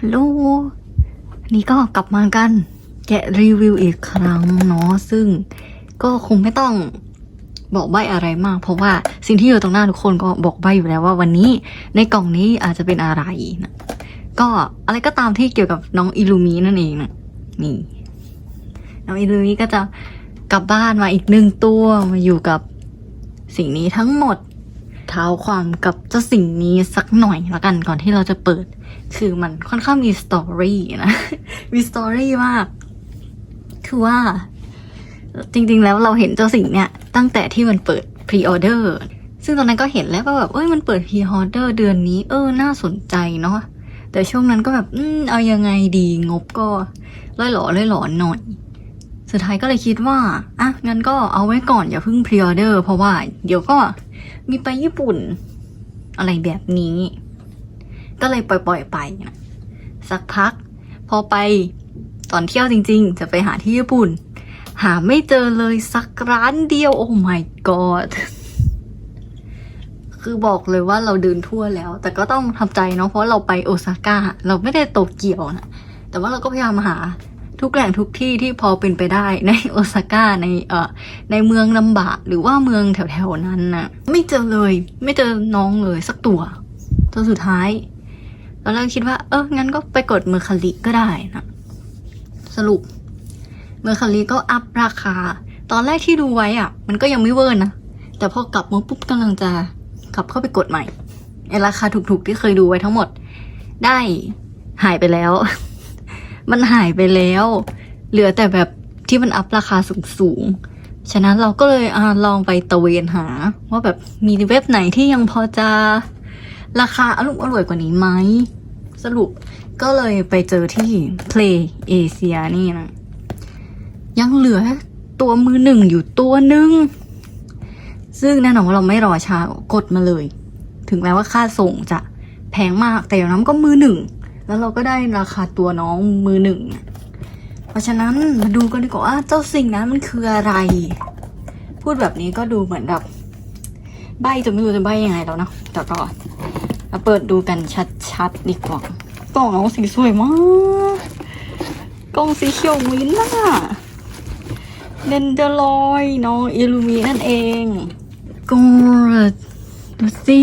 ฮัลโหลนี่ก็กลับมากันแกะรีวิวอีกครั้งเนาะซึ่งก็คงไม่ต้องบอกใบอะไรมาก เพราะว่าสิ่งที่อยู่ตรงหน้าทุกคนก็บอกใบอยู่แล้วว่าวันนี้ในกล่องนี้อาจจะเป็นอะไรนะก็อะไรก็ตามที่เกี่ยวกับน้องอิลูมีนั่นเองนะนี่ น้องอิลูมีก็จะกลับบ้านมาอีกหนึ่งตัวมาอยู่กับสิ่งนี้ทั้งหมด เท้าความกับเจ้าสิ่งนี้สักหน่อยละกันก่อนที่เราจะเปิด คือมันค่อนข้างมีสตอรี่นะ มีสตอรี่มาก คือว่า จริง ๆ แล้วเราเห็นเจ้าสิ่งเนี้ยตั้งแต่ที่มันเปิดพรีออเดอร์ซึ่งตอนนั้นก็เห็นแล้วว่าแบบเอ้ยมันเปิดพรีออเดอร์เดือนนี้เออน่าสนใจเนาะแต่ช่วงนั้นก็แบบอืมเอายังไงดีงบก็ล่อยหล่อล่อยหลอนหน่อยสุดท้ายก็เลยคิดว่า อะ งั้นก็เอาไว้ก่อนอย่าเพิ่งพรีออเดอร์เพราะว่าเดี๋ยวก็ มีไปญี่ปุ่น อะไรแบบนี้ ก็เลยปล่อยๆไป สักพัก พอไปตอนเที่ยวจริง ๆ จะไปหาที่ญี่ปุ่น หาไม่เจอเลยสักร้านเดียว โอ้ my god คือบอกเลยว่าเราเดินทั่วแล้ว แต่ก็ต้องทำใจเนาะเพราะเราไปโอซาก้าเราไม่ได้โตเกียวนะแต่ว่าเราก็พยายามหา ทุกแหล่งทุกที่ที่พอเป็นไปได้ในโอซาก้าในเอ่อในเมืองลำบากหรือว่าเมืองแถวๆนั้นนะไม่เจอเลย ไม่เจอน้องเลยสักตัวจนสุดท้ายตอนแรกคิดว่า เอองั้นก็ไปกดเมอร์คาลิก็ได้นะสรุปเมอร์คาลิก็อัพราคา ตอนแรกที่ดูไว้อะ มันก็ยังไม่เวอร์นะ แต่พอกลับมาปุ๊บกำลังจะกลับเข้าไปกดใหม่ไอราคาถูกๆที่เคยดูไว้ทั้งหมด ได้หายไปแล้ว มันหายไปแล้ว เหลือแต่แบบที่มันอัพราคาสูงๆฉะนั้นเราก็เลยอลองไปตะเวนหา ว่าแบบมีเว็บไหนที่ยังพอจะราคาอรุ่มอร่วยกว่านี้ไหม สรุปก็เลยไปเจอที่ Play Asia นี่นะ ยังเหลือตัวมือหนึ่งอยู่ตัวหนึ่ง ซึ่งแน่นอนว่าเราไม่รอช้ากดมาเลย ถึงแม้ว่าค่าส่งจะแพงมากแต่อย่างนั้นก็มือหนึ่ง แล้วเราก็ได้ราคาตัวน้องมือหนึ่ง เพราะฉะนั้นมาดูกันดีกว่าเจ้าสิ่งนั้นมันคืออะไร พูดแบบนี้ก็ดูเหมือนแบบใบจะไม่รู้จะใบยังไงแล้วนะแต่ก็มาเปิดดูกันชัดๆดีกว่ากล่องน้องสีสวยมาก กล่องสีเขียวมิ้นท์น่ะเดนเดอร์ลอยน้องอิลูมีนั่นเองกอดดูสิ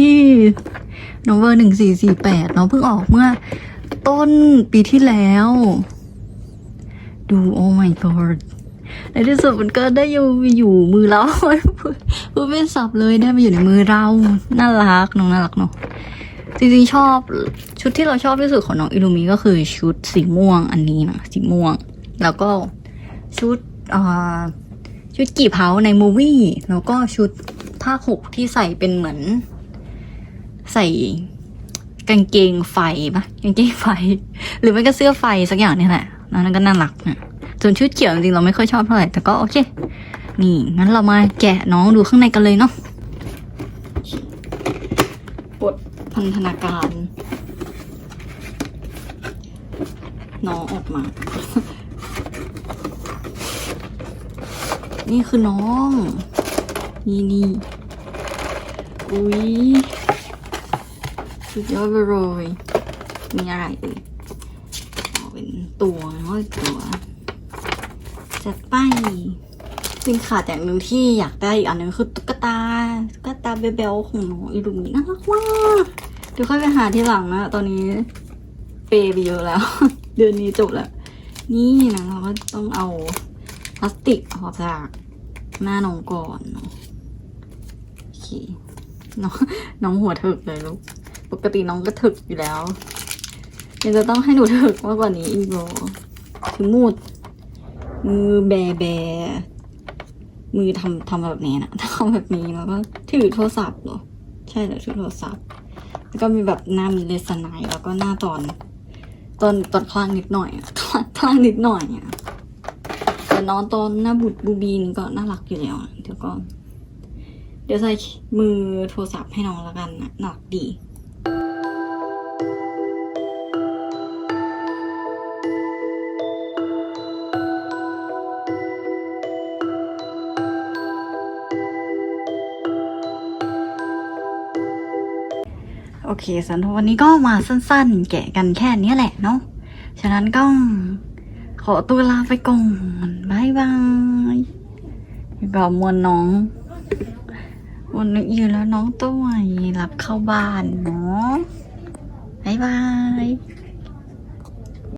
น้องเวอร์หนึ่งสี่สี่แปดน้องเพิ่งออกเมื่อ ต้นปีที่แล้ว ดูโอ้ my god ในที่สุดมันก็ได้อยู่อยู่มือเราพูดเป็นสับเลยได้มาอยู่ในมือเรา น่ารักน้องน่ารักเนาะจริงๆชอบชุดที่เราชอบที่สุดของน้องอิลูมิก็คือชุดสีม่วงอันนี้นะสีม่วง แล้วก็ชุดอ่าชุดกี่เผาในมูวี่แล้วก็ชุดผ้าหกที่ใส่เป็นเหมือน ใส่ กางเกงไฟปะกางเกงไฟ หรือไม่ก็เสื้อไฟสักอย่างนี่แหละนั่นก็น่ารักนะส่วนชุดเขียวจริงๆเราไม่ค่อยชอบเท่าไหร่แต่ก็โอเค นี่งั้นเรามาแกะน้องดูข้างในกันเลยเนาะปลดพันธนาการ น้องออกมา นี่คือน้อง นี่นี่อุ้ย สุดยอดไปเลยมีอะไรอ่ยเป็นตัวน้อยตัวจัดไปจริงค่ะแต่อย่างหนึ่งที่อยากได้อีกอันหนึงคือตุ๊กตาตุ๊กตาเบลของน้องอิรุมิน่ารักมากเดี๋ยวค่อยไปหาที่หลังนะ ตอนนี้เปย์ไปเยอะแล้ว เดือนนี้จบแล้ว นี่นะเราก็ต้องเอาพลาสติกออกจากหน้าน้องก่อนเนาะโอเคน้องน้องหัวเถึกเลยลูก ปกติน้องก็ถึกอยู่แล้วยังจะต้องให้หนูถึกมากกว่านี้อีกเหรอถึงมูด มือแบแบ มือทำทำแบบนี้นะทำแบบนี้แล้วก็ถือโทรศัพท์เหรอ ใช่แล้วถือโทรศัพท์ แล้วก็มีแบบหน้ามีเลสไนแล้วก็หน้าตอน ตอนตอนคลางนิดหน่อยอะคลางนิดหน่อยอะแต่น้องตอนหน้าบุดบูบีนก็น่ารักอยู่แล้วเดี๋ยวก็เดี๋ยวใส่มือโทรศัพท์ให้น้องละกันนะหนักดี โอเคสำหรับวันนี้ก็มาสั้นๆ แกะกันแค่นี้แหละเนาะ ฉะนั้นก็ขอตัวลาไปก่อนบายบายอกับมวลน้อง วันนี้อยู่แล้วน้องตัวใหม่รับเข้าบ้านเนาะบายบาย